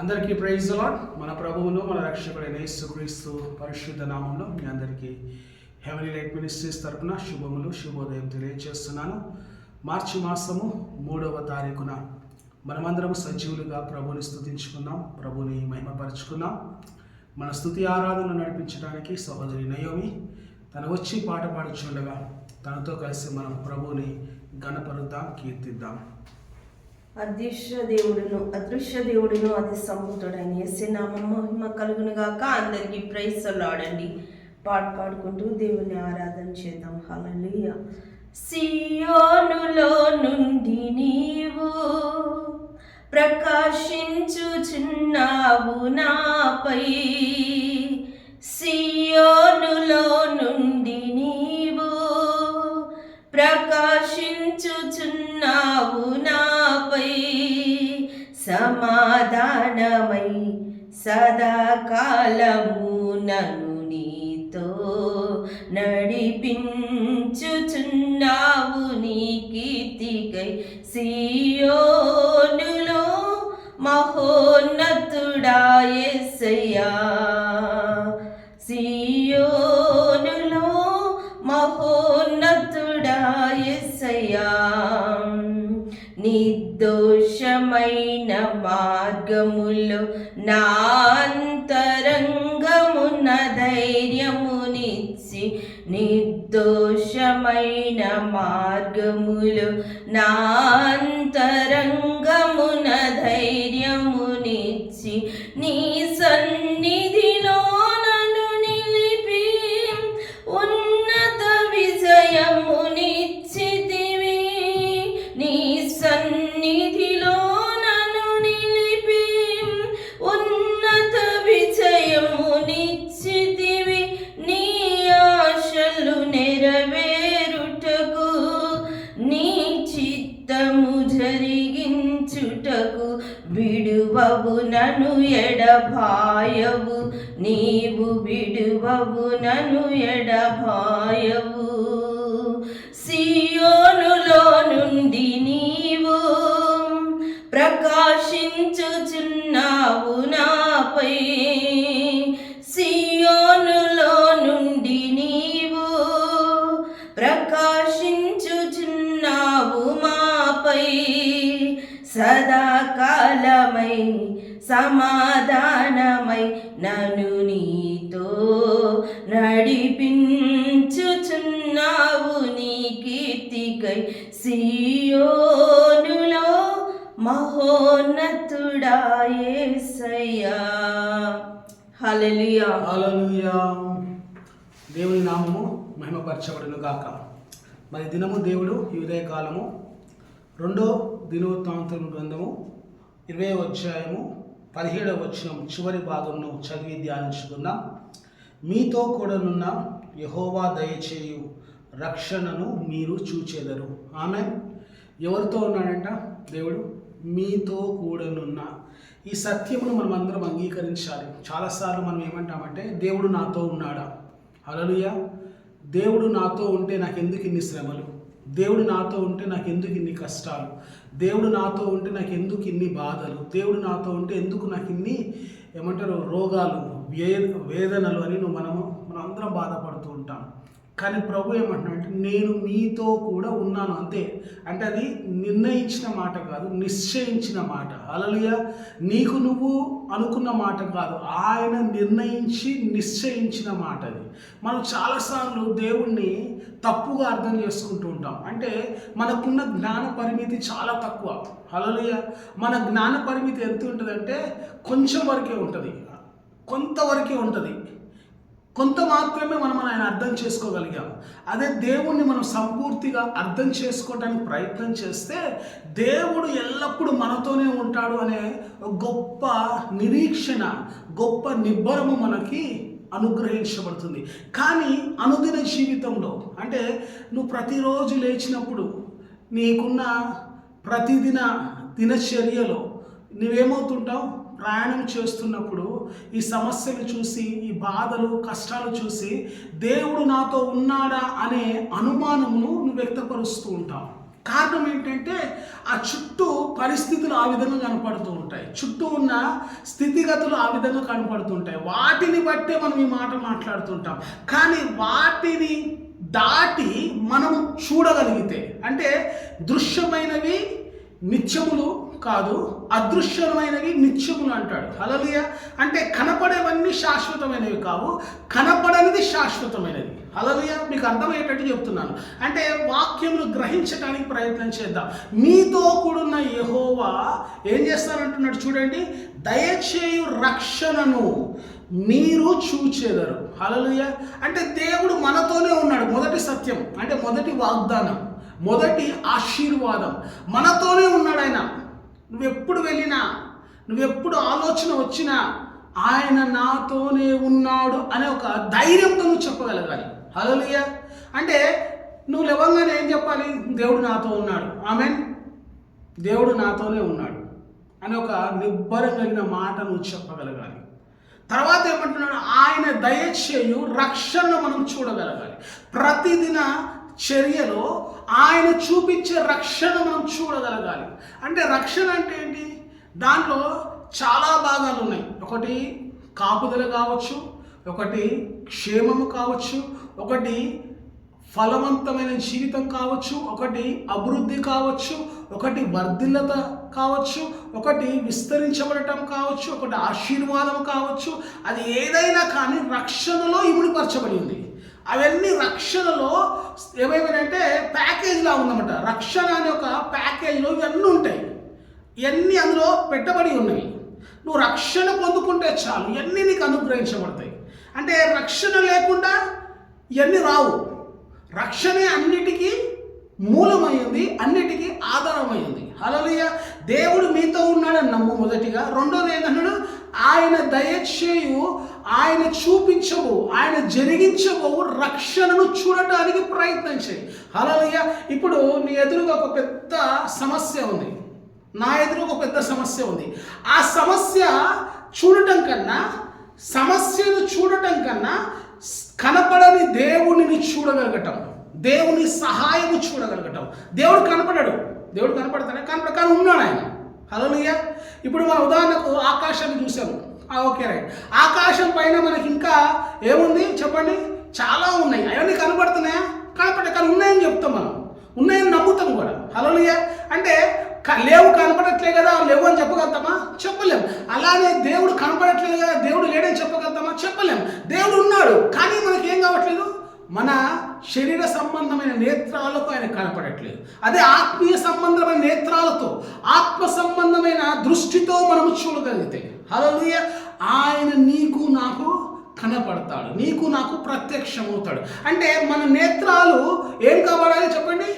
అందరికీ praise lord మన ప్రభువును మన రక్షకుడైన యేసుక్రీస్తు పరిశుద్ధ నామంలో మీ అందరికీ హెవెన్ లైట్ మినిస్ట్రీస్ తరపున శుభములు శుభోదయం తెలియజేస్తున్నాను మార్చి మాసము మూడవ తారీఖున మనమందరం సజీవులుగా ప్రభుని స్థుతించుకున్నాం ప్రభుని మహిమపరుచుకుందాం. మన స్థుతి ఆరాధన నడిపించడానికి సహోదరి నయోమి తను వచ్చి పాట పాడుచుండగా తనతో కలిసి మనం ప్రభుని గణపరుద్దాం కీర్తిద్దాం. అదృశ్య దేవుడును అదృశ్య దేవుడును అది సంపుతుడని ఎస్సి నామం మహిమ కలుగును గాక. అందరికీ ప్రైజ్ లాడండి పాట పాడుకుంటూ దేవుని ఆరాధన చేద్దాం. హల్లెలూయ. సియోనులో నుండి నీవు ప్రకాశించుచున్నావు నాపై. సియోనులో నుండి సమాధానమై సదాకాలము నను నీతో నడిపించుచున్నావు నీ కీర్తికై సియోనులో మహోన్నతుడా యేసయ్యా సియోనులో మహోన్నతుడా యేసయ్యా నిర్దోషమైన మార్గములో నాంతరంగమున ధైర్యమునిచ్చి నిర్దోషమైన మార్గములు నా అంతరంగమున ధైర్యమునిచ్చి నీ సన్నిధి జరిగించుటకు విడువవు నను ఎడభాయవు నీవు విడువవు నను ఎడభాయవు సియోనులో నుండి నీవు ప్రకాశించుచున్నావు నాపై. సియోనులో నుండి నీవు ప్రకాశించుచున్నావు మాపై. సదాకాలమై సమాధానమై నను నీతో నడిపించుచున్నావు నీ కీర్తికై. సియోనులో మహోన్నతుడా హలలియా హల్లెలూయా. దేవుని నామము మహిమపరచబడును గాక మరి దినము దేవుడు ఈ ఉదయకాలము రెండో దినవృత్తాంతరం గ్రంథము ఇరవై అధ్యాయము పదిహేడవ వచనం చివరి భాగంను చదివి ధ్యానించుకున్నాం మీతో కూడానున్న యహోవా దయచేయు రక్షణను మీరు చూచెదరు. ఆమె ఎవరితో ఉన్నాడంట దేవుడు? మీతో కూడానున్న. ఈ సత్యమును మనం అందరం అంగీకరించాలి. చాలాసార్లు మనం ఏమంటామంటే దేవుడు నాతో ఉన్నాడా? అలలుయ దేవుడు నాతో ఉంటే నాకు ఎందుకు ఇన్ని శ్రమలు? దేవుడు నాతో ఉంటే నాకు ఎందుకు ఇన్ని కష్టాలు? దేవుడు నాతో ఉంటే నాకు ఎందుకు ఇన్ని బాధలు? దేవుడు నాతో ఉంటే ఎందుకు నాకు ఇన్ని ఏమంటారు రోగాలు వేద వేదనలు అని నువ్వు మనము మనం అందరం బాధపడుతూ ఉంటాం. కానీ ప్రభు ఏమంటున్నాడంటే నేను మీతో కూడా ఉన్నాను అంతే. అంటే అది నిర్ణయించిన మాట కాదు నిశ్చయించిన మాట. అలలియ నీకు నువ్వు అనుకున్న మాట కాదు ఆయన నిర్ణయించి నిశ్చయించిన మాట అది. మనం చాలాసార్లు దేవుణ్ణి తప్పుగా అర్థం చేసుకుంటూ ఉంటాం. అంటే మనకున్న జ్ఞాన పరిమితి చాలా తక్కువ. అలలియ మన జ్ఞాన పరిమితి ఎంత ఉంటుందంటే కొంచెం వరకే ఉంటుంది. కొంతవరకే ఉంటుంది. కొంత మాత్రమే మనం ఆయన అర్థం చేసుకోగలిగాం. అదే దేవుణ్ణి మనం సంపూర్తిగా అర్థం చేసుకోవడానికి ప్రయత్నం చేస్తే దేవుడు ఎల్లప్పుడూ మనతోనే ఉంటాడు అనే గొప్ప నిరీక్షణ గొప్ప నిబ్బరము మనకి అనుగ్రహించబడుతుంది. కానీ అనుదిన జీవితంలో అంటే నువ్వు ప్రతిరోజు లేచినప్పుడు నీకున్న ప్రతిదిన దినచర్యలో నువ్వేమవుతుంటావు? ప్రయాణం చేస్తున్నప్పుడు ఈ సమస్యలు చూసి ఈ బాధలు కష్టాలు చూసి దేవుడు నాతో ఉన్నాడా అనే అనుమానమును నువ్వు వ్యక్తపరుస్తూ ఉంటావు. కారణం ఏంటంటే ఆ చుట్టూ పరిస్థితులు ఆ విధంగా కనపడుతూ ఉంటాయి. చుట్టూ ఉన్న స్థితిగతులు ఆ విధంగా కనపడుతుంటాయి. వాటిని బట్టే మనం ఈ మాట మాట్లాడుతుంటాం. కానీ వాటిని దాటి మనం చూడగలిగితే అంటే దృశ్యమైనవి నిత్యములు కాదు అదృశ్యమైనవి నిత్యములు అంటాడు. హలలియ అంటే కనపడేవన్నీ శాశ్వతమైనవి కావు కనపడనిది శాశ్వతమైనది. హలలియ మీకు అర్థమయ్యేటట్టు చెప్తున్నాను. అంటే వాక్యమును గ్రహించడానికి ప్రయత్నం చేద్దాం. మీతో కూడున్న యహోవా ఏం చేస్తానంటున్నాడు చూడండి. దయచేయు రక్షణను మీరు చూచెదరు. హలలుయ అంటే దేవుడు మనతోనే ఉన్నాడు. మొదటి సత్యం. అంటే మొదటి వాగ్దానం. మొదటి ఆశీర్వాదం. మనతోనే ఉన్నాడు ఆయన. నువ్వెప్పుడు వెళ్ళినా నువ్వెప్పుడు ఆలోచన వచ్చినా ఆయన నాతోనే ఉన్నాడు అనే ఒక ధైర్యంతో నువ్వు చెప్పగలగాలి. హలోలియ అంటే నువ్వు లేవంగానే ఏం చెప్పాలి? దేవుడు నాతో ఉన్నాడు. ఆమె దేవుడు నాతోనే ఉన్నాడు అని ఒక నిబ్బరం కలిగిన మాట నువ్వు చెప్పగలగాలి. తర్వాత ఏమంటున్నాడు? ఆయన దయచేయు రక్షణను మనం చూడగలగాలి. ప్రతిదిన చర్యలో ఆయన చూపించే రక్షణ మనం చూడగలగాలి. అంటే రక్షణ అంటే ఏంటి? దాంట్లో చాలా భాగాలు ఉన్నాయి. ఒకటి కాపుదల కావచ్చు ఒకటి క్షేమము కావచ్చు ఒకటి ఫలవంతమైన జీవితం కావచ్చు ఒకటి అభివృద్ధి కావచ్చు ఒకటి వర్ధిల్లత కావచ్చు ఒకటి విస్తరించబడటం కావచ్చు ఒకటి ఆశీర్వాదం కావచ్చు. అది ఏదైనా కానీ రక్షణలో ఇముడిపరచబడి ఉంది అవన్నీ రక్షణలో ఏమైపోయినాయంటే ప్యాకేజ్లా ఉందన్నమాట. రక్షణ అనే ఒక ప్యాకేజ్లో ఇవన్నీ ఉంటాయి. ఇవన్నీ అందులో పెట్టబడి ఉన్నాయి. నువ్వు రక్షణ పొందుకుంటే చాలు. ఇవన్నీ నీకు అనుగ్రహించబడతాయి. అంటే రక్షణ లేకుండా ఇవన్నీ రావు. రక్షణే అన్నిటికీ మూలమైంది అన్నిటికీ ఆధారమైంది. హలలియ దేవుడు మీతో ఉన్నాడని నమ్ము మొదటిగా. రెండోది ఏంటన్నాడు ఆయన దయచేయు ఆయన చూపించవు ఆయన జరిగించబోవు రక్షణను చూడటానికి ప్రయత్నం చేయి. హలలియ ఇప్పుడు నీ ఎదురుగా ఒక పెద్ద సమస్య ఉంది. నా ఎదురు ఒక పెద్ద సమస్య ఉంది. ఆ సమస్య చూడటం కన్నా సమస్యను చూడటం కన్నా కనపడని దేవునిని చూడగలగటం దేవుని సహాయము చూడగలగటం. దేవుడు కనపడడు. దేవుడు కనపడతానే కనపడ కానీ ఉన్నాడు ఆయన. హలోనియ ఇప్పుడు మన ఉదాహరణకు ఆకాశాన్ని చూసాము ఓకే రైట్ ఆకాశం పైన మనకి ఇంకా ఏముంది? చెప్పండి. చాలా ఉన్నాయి. అవన్నీ కనబడుతున్నాయా? కనపడే కానీ ఉన్నాయని చెప్తాం మనం. ఉన్నాయని నమ్ముతాం కూడా. హలోనియ అంటే లేవు కనపడట్లే కదా లేవు అని చెప్పగలుగుతామా? చెప్పలేం. అలానే దేవుడు కనపడట్లేదు కదా దేవుడు లేడని చెప్పగలుగుతామా? చెప్పలేం. దేవుడు ఉన్నాడు కానీ మనకి ఏం కావట్లేదు? మన శరీర సంబంధమైన నేత్రాలకు ఆయన కనపడట్లేదు. అదే ఆత్మీయ సంబంధమైన నేత్ర దృష్టితో మనము చూడగలిగితే. హలోయ ఆయన నీకు నాకు కనపడతాడు. నీకు నాకు ప్రత్యక్షమవుతాడు. అంటే మన నేత్రాలు ఏం కావడాలి చెప్పండి?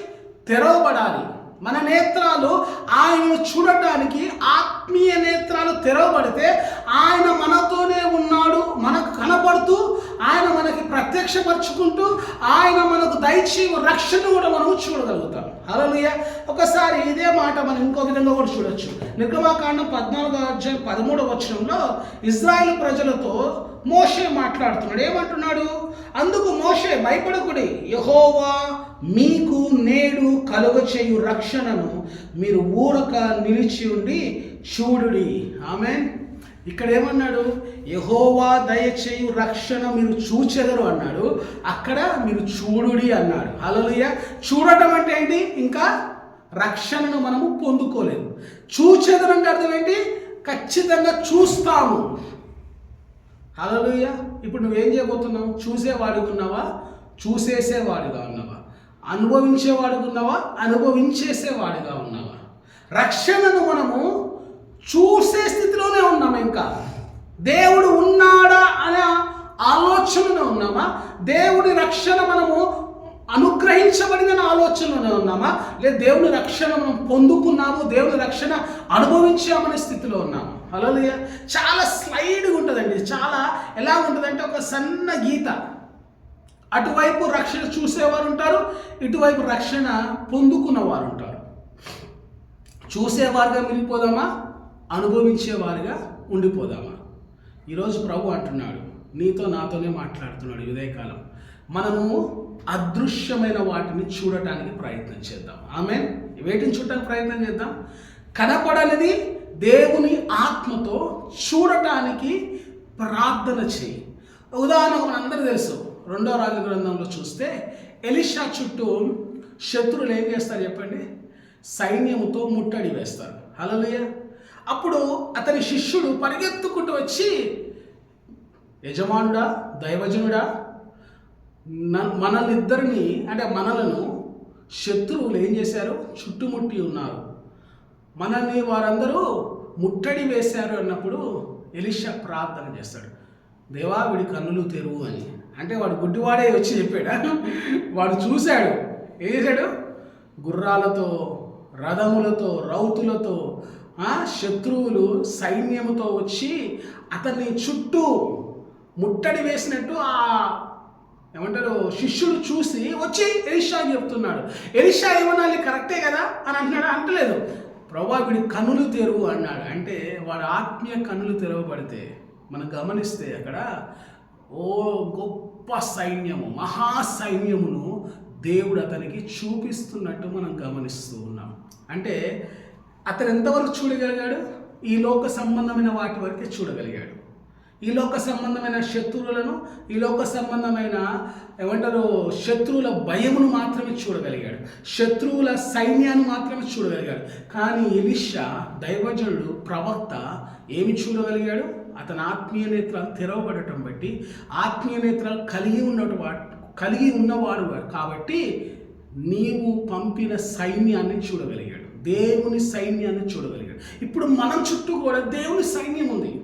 తెరవబడాలి. మన నేత్రాలు ఆయనను చూడటానికి ఆత్మీయ నేత్రాలు తెరవబడితే ఆయన మనతోనే ఉన్నాడు మనకు కనపడుతూ ఆయన మనకి ప్రత్యక్షపరుచుకుంటూ ఆయన మనకు దయచేయ రక్షణ కూడా మనం చూడగలుగుతాం. అలలుయ ఒకసారి ఇదే మాట మనం ఇంకో విధంగా కూడా చూడొచ్చు. నిర్గమాకాండం పద్నాలుగో అధ్యాయం పదమూడవ వచనంలో ఇజ్రాయెల్ ప్రజలతో మోషే మాట్లాడుతున్నాడు. ఏమంటున్నాడు? అందుకు మోషే భయపడకుడి. యహోవా మీకు నేడు కలుగచేయు రక్షణను మీరు ఊరక నిలిచి ఉండి చూడుడి. ఆమె ఇక్కడ ఏమన్నాడు? యహోవా దయచేయు రక్షణ మీరు చూచెదరు అన్నాడు. అక్కడ మీరు చూడుడి అన్నాడు. హల్లెలూయా. చూడటం అంటే ఏంటి? ఇంకా రక్షణను మనము పొందుకోలేదు చూచెదరు అంటే అర్థం ఏంటి? ఖచ్చితంగా చూస్తాము. హలోయ ఇప్పుడు నువ్వేం చేయబోతున్నావు? చూసేవాడిగా ఉన్నావా? చూసేసేవాడిగా ఉన్నావా అనుభవించేవాడుగా ఉన్నావా అనుభవించేసేవాడిగా ఉన్నావా? రక్షణను మనము చూసే స్థితిలోనే ఉన్నాము ఇంకా? దేవుడు ఉన్నాడా అనే ఆలోచనలో ఉన్నామా? దేవుడి రక్షణ మనము అనుగ్రహించబడిన ఆలోచనలోనే ఉన్నామా? లేదా దేవుని రక్షణ మనం పొందుకున్నాము దేవుని రక్షణ అనుభవించామనే స్థితిలో ఉన్నాము. అలా చాలా స్లైడ్గా ఉంటుందండి. చాలా ఎలా ఉంటుందంటే ఒక సన్న గీత. అటువైపు రక్షణ చూసేవారు ఉంటారు ఇటువైపు రక్షణ పొందుకున్న వారు ఉంటారు చూసేవారుగా మిగిలిపోదామా? అనుభవించేవారుగా ఉండిపోదామా? ఈరోజు ప్రభు అంటున్నాడు నీతో నాతోనే మాట్లాడుతున్నాడు ఉదయకాలం. మనము అదృశ్యమైన వాటిని చూడటానికి ప్రయత్నం చేద్దాం. ఆమె వేటిని చూడటానికి ప్రయత్నం చేద్దాం? కనపడనిది దేవుని ఆత్మతో చూడటానికి ప్రార్థన చేయి. ఉదాహరణ మనందరూ తెలుసు రెండో రాజు గ్రంథంలో చూస్తే ఎలిషా చుట్టూ శత్రువులు ఏం చేస్తారు చెప్పండి? సైన్యముతో ముట్టడి వేస్తారు. హలోయ అప్పుడు అతని శిష్యుడు పరిగెత్తుకుంటూ వచ్చి యజమానుడా దైవజనుడా న- మనల్నిద్దరిని అంటే మనలను శత్రువులు ఏం చేశారు? చుట్టుముట్టి ఉన్నారు. మనల్ని వారందరూ ముట్టడి వేశారు అన్నప్పుడు ఎలిషా ప్రార్థన చేస్తాడు. దేవా వీడి కన్నులు తెరువు అని. అంటే వాడు గుడ్డివాడే వచ్చి చెప్పాడు? వాడు చూశాడు. ఏం చేశాడు? గుర్రాలతో రథములతో రౌతులతో శత్రువులు సైన్యముతో వచ్చి అతన్ని చుట్టూ ముట్టడి వేసినట్టు ఆ ఏమంటారు శిష్యుడు చూసి వచ్చి ఎలిషా చెప్తున్నాడు. ఎలిషా ఏమనాలి? కరెక్టే కదా? అని అంటున్నాడు? అంటలేదు. ప్రభా వీడి తెరువు అన్నాడు. అంటే వాడు ఆత్మీయ కనులు తెరవబడితే మనం గమనిస్తే అక్కడ ఓ గొప్ప సైన్యము మహా సైన్యమును దేవుడు అతనికి చూపిస్తున్నట్టు మనం గమనిస్తూ ఉన్నాం. అంటే అతను ఎంతవరకు చూడగలిగాడు? ఈ లోక సంబంధమైన వాటి వరకే చూడగలిగాడు. ఈ లోక సంబంధమైన శత్రువులను ఈ లోక సంబంధమైన ఏమంటారు శత్రువుల భయమును మాత్రమే చూడగలిగాడు. శత్రువుల సైన్యాన్ని మాత్రమే చూడగలిగాడు. కానీ ఎలిషా దైవజనుడు ప్రవక్త ఏమి చూడగలిగాడు? అతని ఆత్మీయ నేత్రాలు తెరవబడటం బట్టి ఆత్మీయ నేత్రాలు కలిగి ఉన్నటు కలిగి ఉన్నవాడు కాబట్టి నీవు పంపిన సైన్యాన్ని చూడగలిగాడు. దేవుని సైన్యాన్ని చూడగలిగాడు. ఇప్పుడు మనం చుట్టూ కూడా దేవుని సైన్యం ఉంది.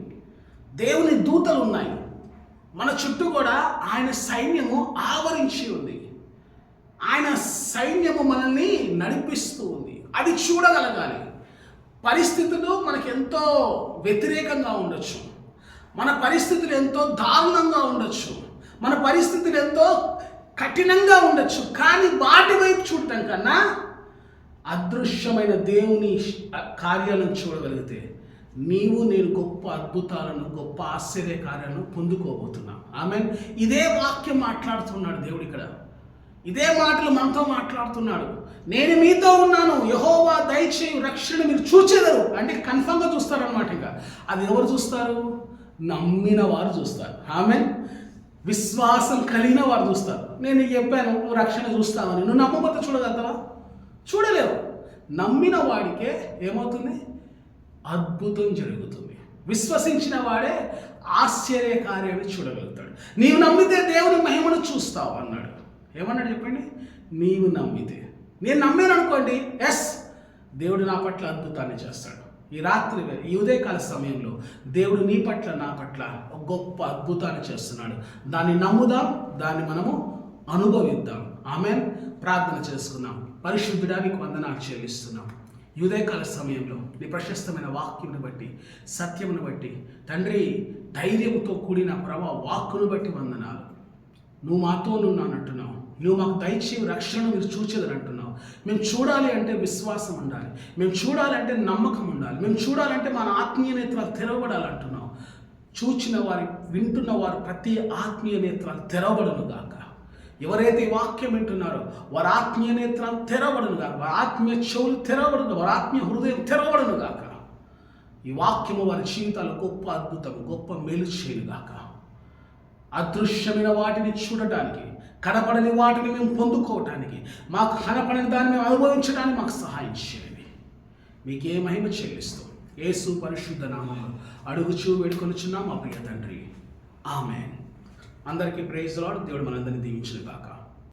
దేవుని దూతలు ఉన్నాయి. మన చుట్టూ కూడా ఆయన సైన్యము ఆవరించి ఉంది. ఆయన సైన్యము మనల్ని నడిపిస్తూ ఉంది. అది చూడగలగాలి. పరిస్థితులు మనకు ఎంతో వ్యతిరేకంగా ఉండొచ్చు. మన పరిస్థితులు ఎంతో దారుణంగా ఉండొచ్చు. మన పరిస్థితులు ఎంతో కఠినంగా ఉండొచ్చు. కానీ వాటి వైపు చూడటం కన్నా అదృశ్యమైన దేవుని కార్యాలను చూడగలిగితే నీవు నేను గొప్ప అద్భుతాలను గొప్ప ఆశ్చర్య కార్యాలను పొందుకోబోతున్నాం. ఆమె ఇదే వాక్యం మాట్లాడుతున్నాడు దేవుడు ఇక్కడ. ఇదే మాటలు మనతో మాట్లాడుతున్నాడు. నేను మీతో ఉన్నాను. యహోవా దయచేయు రక్షణ మీరు చూచేదరు అంటే కన్ఫర్మ్గా చూస్తారనమాట ఇంకా. అది ఎవరు చూస్తారు? నమ్మిన వారు చూస్తారు. ఆమె విశ్వాసం కలిగిన వారు చూస్తారు. నేను చెప్పాను నువ్వు రక్షణ చూస్తావని. నువ్వు నమ్మకపోతే చూడగలుగుతావా? చూడలేవు. నమ్మిన వాడికే ఏమవుతుంది? అద్భుతం జరుగుతుంది. విశ్వసించిన వాడే ఆశ్చర్య కార్యాన్ని చూడగలుగుతాడు. నీవు నమ్మితే దేవుని మహిమను చూస్తావు అన్నాడు. ఏమన్నాడు చెప్పండి? నీవు నమ్మితే. నేను నమ్మాను అనుకోండి ఎస్ దేవుడు నా పట్ల అద్భుతాన్ని చేస్తాడు. ఈ రాత్రి ఈ ఉదయకాల సమయంలో దేవుడు నీ పట్ల నా పట్ల గొప్ప అద్భుతాన్ని చేస్తున్నాడు. దాన్ని నమ్ముదాం దాన్ని మనము అనుభవిద్దాం. ఆమె ప్రార్థన చేసుకుందాం. పరిశుద్ధుడానికి వందనాలు చెల్లిస్తున్నాం. యుదయకాల సమయంలో నీ ప్రశస్తమైన వాక్యమును బట్టి సత్యమును బట్టి తండ్రి ధైర్యంతో కూడిన ప్రభా వాక్కును బట్టి వందనాలు. నువ్వు మాతో నున్నానంటున్నావు నువ్వు మాకు దయచేవి రక్షణ మీరు చూచేదని అంటున్నావు. మేము చూడాలి అంటే విశ్వాసం ఉండాలి. మేము చూడాలంటే నమ్మకం ఉండాలి. మేము చూడాలంటే మన ఆత్మీయ నేత్రాలు తెరవబడాలంటున్నావు చూచిన వారి వింటున్న వారు ప్రతి ఆత్మీయ నేత్రాలు తెరవబడను గాక. ఎవరైతే ఈ వాక్యం వింటున్నారో వారి ఆత్మీయ నేత్రాలు తెరవబడును గాక వారి ఆత్మీయ చెవులు తెరవబడును వారి ఆత్మీయ హృదయం తెరవబడును గాక. ఈ వాక్యము వారి జీవితాలు గొప్ప అద్భుతం గొప్ప మేలు చేయనుగాక అదృశ్యమైన వాటిని చూడటానికి కనపడని వాటిని మేము పొందుకోవటానికి మాకు కనపడని దాన్ని మేము అనుభవించడానికి మాకు సహాయం చేయండి. మీకే మహిమ చెల్లిస్తాం. ఏసు పరిశుద్ధ నామం అడుగుచూ వేడుకొనిచున్నాం మా ప్రియ తండ్రి. ఆమె అందరికీ ప్రైజ్ లాడు దేవుడు మనందరినీ దీవించిన కాక